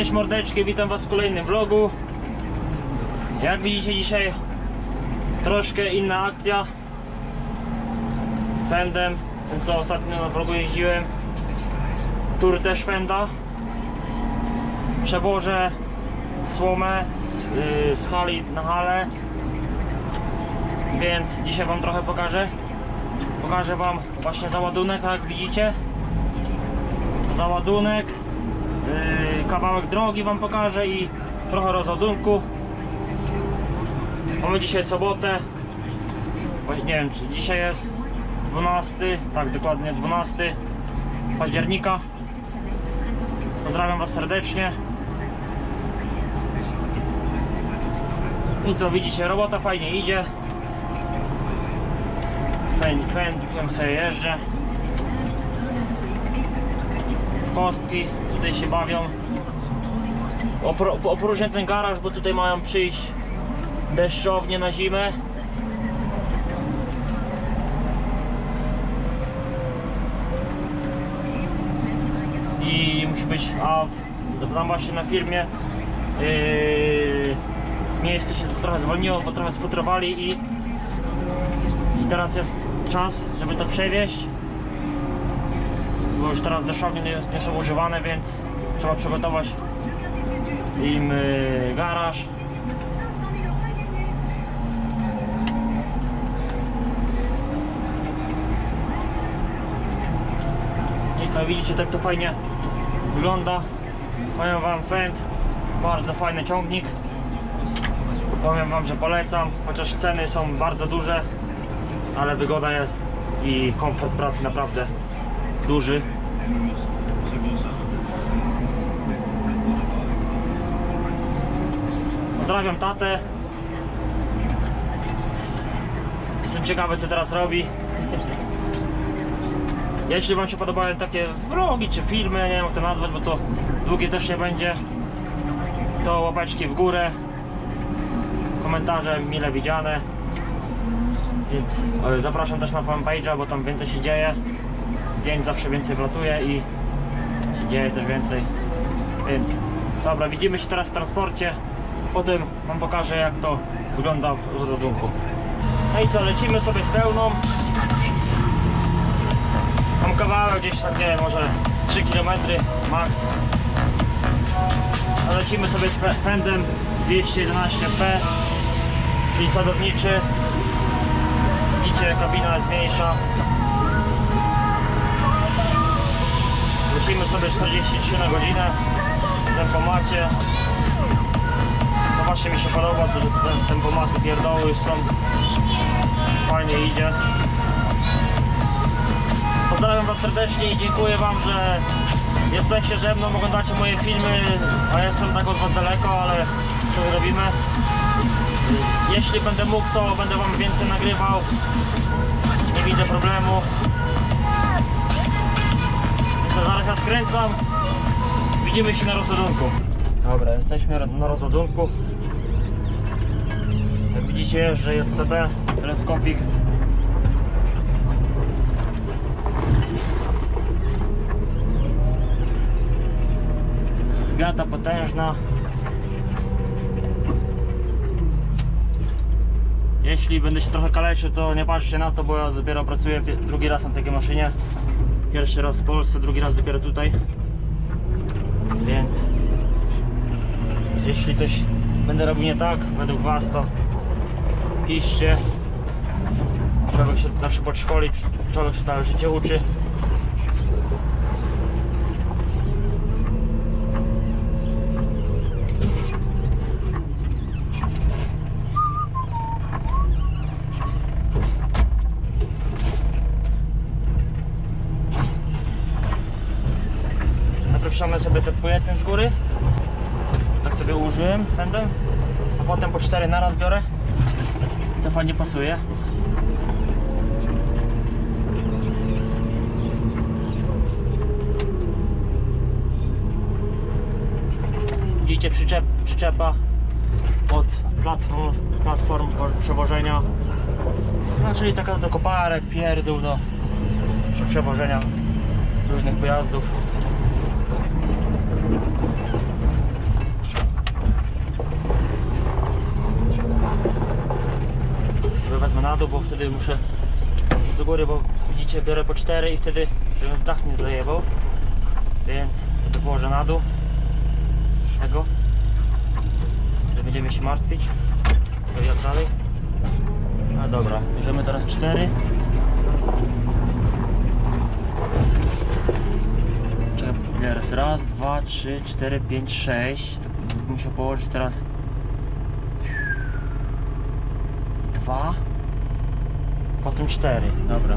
Cześć mordeczki, witam was w kolejnym vlogu. Jak widzicie dzisiaj troszkę inna akcja. Fendem, tym co ostatnio na vlogu jeździłem. Tur też Fenda. Przewożę słomę z, yy, z hali na halę Więc dzisiaj wam trochę pokażę. Pokażę wam właśnie załadunek, tak jak widzicie. Załadunek kawałek drogi wam pokażę i trochę rozładunku. Mamy dzisiaj sobotę. Bo nie wiem czy dzisiaj jest 12 tak dokładnie 12 października. Pozdrawiam was serdecznie. I co widzicie robota fajnie idzie. Fędkiem sobie jeżdżę. W kostki, tutaj się bawią. Opróżnię ten garaż, bo tutaj mają przyjść deszczownie na zimę. I musi być, a w, tam właśnie na firmie yy, miejsce się trochę zwolniło, bo trochę sfutrowali i, i teraz jest czas, żeby to przewieźć bo już teraz deszczownie nie, nie są używane, więc trzeba przygotować im garaż. I co, widzicie tak to fajnie wygląda. Powiem wam Fend, bardzo fajny ciągnik. Powiem wam, że polecam, chociaż ceny są bardzo duże, ale wygoda jest i komfort pracy naprawdę duży. Pozdrawiam tatę. Jestem ciekawy co teraz robi. Jeśli wam się podobają takie vlogi czy filmy, nie wiem jak to nazwać, bo to długie też nie będzie, to łapeczki w górę, komentarze mile widziane. Więc e, zapraszam też na fanpage'a, bo tam więcej się dzieje zdjęć zawsze więcej wlatuje i się dzieje też więcej. Więc dobra, widzimy się teraz w transporcie. Potem wam pokażę jak to wygląda w rozładunku. No i co, lecimy sobie z pełną. Mam kawałek gdzieś tak, nie wiem, może 3 km max. A lecimy sobie z fe- Fendem 211P, czyli sadowniczy. Widzicie, kabina jest mniejsza. Lecimy sobie 43 na godzinę tempomacie. Właśnie mi się podoba, to, że te tempomaty pierdoły już są. Fajnie idzie. Pozdrawiam Was serdecznie i dziękuję Wam, że jesteście ze mną, oglądacie moje filmy, a jestem tak od Was daleko, ale co zrobimy? Jeśli będę mógł, to będę Wam więcej nagrywał. Nie widzę problemu. Zaraz ja skręcam. Widzimy się na rozładunku. Dobra, jesteśmy na rozładunku. Jak widzicie, jeżdżę JCB, teleskopik. Gata potężna. Jeśli będę się trochę kaleczył, to nie patrzcie na to, bo ja dopiero pracuję drugi raz na takiej maszynie. Pierwszy raz w Polsce, drugi raz dopiero tutaj. Więc jeśli coś będę robił nie tak, według Was, to piszcie. Człowiek się zawsze podszkoli, człowiek się całe życie uczy. Najpierw sobie te po jednym z góry. Sobie ułożyłem fendem. A potem po cztery naraz biorę. To fajnie pasuje. Widzicie przyczep, przyczepa od platform, platform przewożenia. No, czyli taka do koparek, pierdół do przewożenia różnych pojazdów. wezmę na dół, bo wtedy muszę do góry, bo widzicie, biorę po 4 i wtedy, żebym w dach nie zajebał. Więc sobie położę na dół tego, że będziemy się martwić. To jak dalej? A dobra, bierzemy teraz 4. Czekaj, ile raz? Dwa, trzy, cztery, pięć, sześć. To musiał położyć teraz dwa, Potem 4, dobra.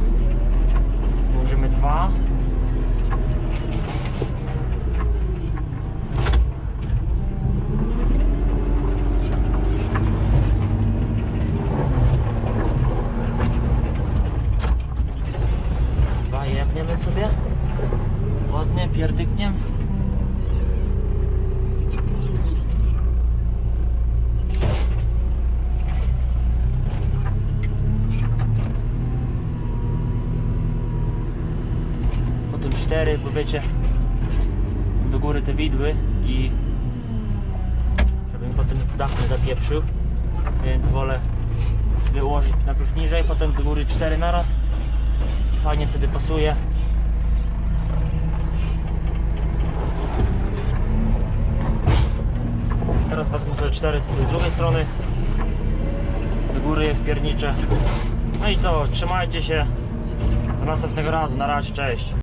Użymy 2. Dwa jebniemy sobie. Ładnie pierdykniem. 4, bo wiecie, do góry te widły i żebym potem w dach nie zapieprzył, więc wolę wyłożyć, najpierw niżej, potem do góry 4 naraz i fajnie wtedy pasuje. Teraz wezmę sobie 4 z drugiej strony, do góry wpierniczę. No i co, trzymajcie się, do następnego razu, na razie, cześć.